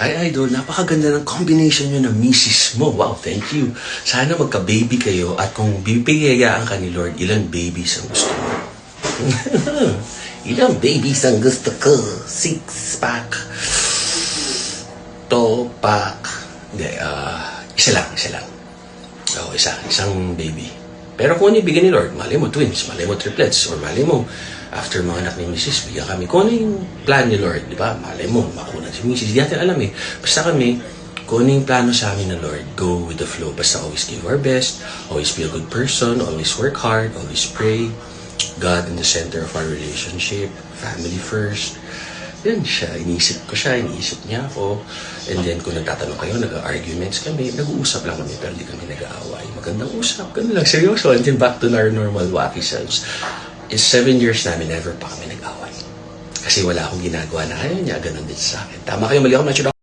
Hi, Idol. Napakaganda ng combination nyo ng misis mo. Wow, thank you. Sana magka-baby kayo at kung bibigayaan ka ni Lord, ilang babies ang gusto mo? ilang babies ang gusto ko? Six-pack. Two-pack. Hindi, ah, isa lang, isa lang. Oo, isa. Isang baby. Pero kung ano ibigay ni Lord, mali mo twins, mali mo triplets, or mali mo after mga anak ni Mrs. bigyan kami. Kung ano yung plan ni Lord, di ba? Mali mo, makunan si Mrs. Di natin alam eh. Basta kami, kung ano yung plano sa amin ng Lord, go with the flow. Basta always give our best, always be a good person, always work hard, always pray. God in the center of our relationship, family first. Yan siya, iniisip ko siya, iniisip niya ako. And then kung nagtatanong kayo, nag-arguments kami, nag-uusap lang kami, pero di kami nag-aaway. Magandang usap, ganun lang, seryoso. And then back to our normal wacky selves. In seven years namin, never pa kami nag-away. Kasi wala akong ginagawa na ayaw niya, ganun din sa akin. Tama kayo, mali ako, Macho